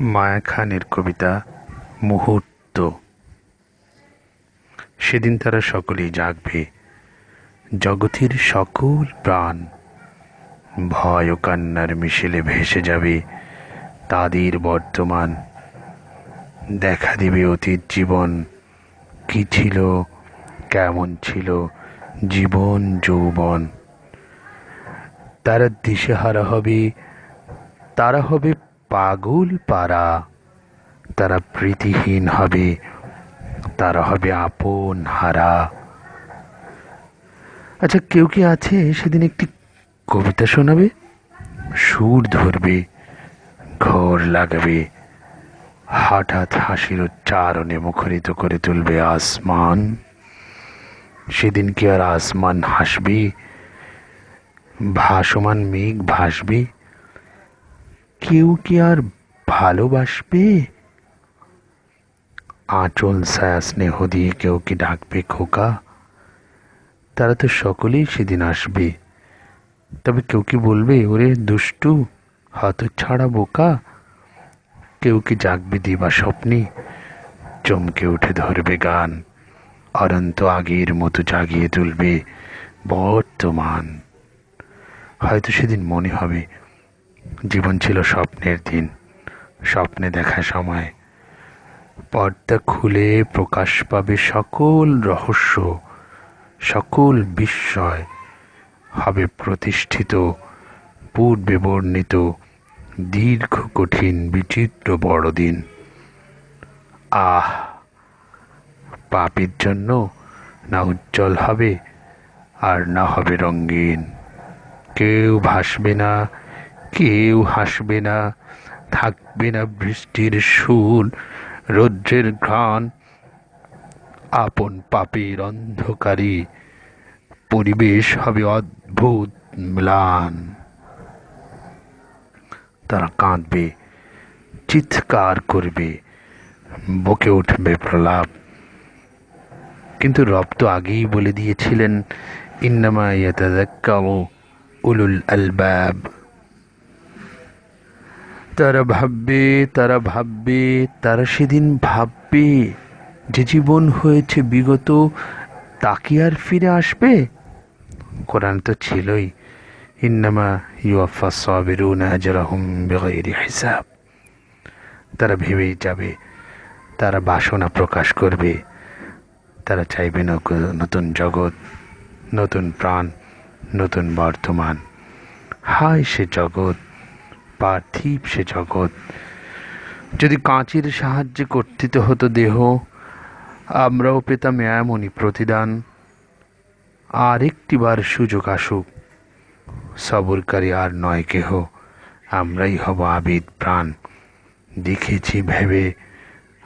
মায়া খানের কবিতা মুহূর্ত। সেদিন তারা সকলেই জাগবে। জগতের সকল প্রাণ ভয় ও কান্নার মিশেলে ভেসে যাবে। তাদের বর্তমান দেখা দিবে অতীত জীবন। কি ছিল, কেমন ছিল জীবন, যৌবন। তারা দিশেহারা হবে, তারা হবে পাগল পারা তারা প্রীতিহীন হবে, তারা হবে আপন হারা। আচ্ছা কেউ কি আছে সেদিন একটি কবিতা শোনাবে? সুর ধরবে, ঘোর লাগাবে, হঠাৎ হাসির উচ্চারণে মুখরিত করে তুলবে আসমান। সেদিন কি আর আসমান হাসবে? ভাসমান মেঘ ভাসবে কেউ কি আর ভালোবাসবে? আঁচল ছায়া স্নেহ দিয়ে কেউ কি ডাকবে খোকা? তারা তো সকলেই সেদিন আসবে। তবে কেউ কি বলবে, ওরে দুষ্টু, হত ছাড়া বোকা? কেউ কি জাগবে দিবা স্বপ্নে? চমকে উঠে ধরবে গান। অনন্ত আগের মতো জাগিয়ে তুলবে বর্তমান। হয়তো সেদিন মনে হবে জীবন ছিল স্বপ্নের দিন। স্বপ্নে দেখা সময়। পর্দা খুলে প্রকাশ পাবে সকল রহস্য, সকল বিস্ময়। হবে প্রতিষ্ঠিত, পূর্বে বর্ণিত, দীর্ঘ কঠিন, বিচিত্র বড়দিন আহ! পাপির জন্য না উজ্জ্বল হবে, আর না হবে রঙিন। কেউ ভাসবে না কেউ হাসবে না, থাকবে না বৃষ্টির সুর, রৌদ্রের ঘ্রাণ। আপন পাপের অন্ধকারী পরিবেশ হবে অদ্ভুত ম্লান। তারা কাঁদবে, চিৎকার করবে, বকে উঠবে প্রলাপ। কিন্তু রব তো আগেই বলে দিয়েছিলেন, ইন্নামা ইয়াতাযাক্কারু উলুল আলবাব। তারা ভাববে তারা ভাববে তারা সেদিন ভাববে যে জীবন হয়েছে বিগত, তা কি আর ফিরে আসবে? কোরআন তো ছিলই। ইন্নামা ইউফা সাবিরুন আজরাহুম বিগাইরি হিসাব। তারা ভেবেই যাবে, তারা বাসনা প্রকাশ করবে। তারা চাইবে নতুন জগৎ, নতুন প্রাণ, নতুন বর্তমান। হায় সে জগৎ! পার্থিব সে জগৎ। যদি কাঁচির সাহায্যে কর্তিত হতো দেহ, আমরাও পেতাম এমনই প্রতিদান। আর একটিবার সুযোগ আসুক, সবরকারী আর নয় কেহ, আমরাই হব আবিদ প্রাণ। দেখেছি, ভেবে,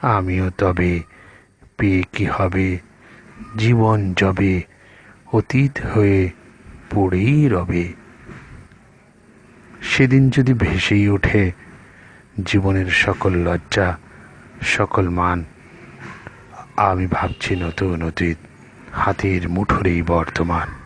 আমিও তবে পেয়ে কি হবে? জীবন যবে, অতীত হয়ে পড়েই রবে। সেদিন যদি ভেসেই ওঠে জীবনের সকল লজ্জা, সকল মান, আমি ভাবছি নতুন অতীত, হাতের মুঠোরেই বর্তমান।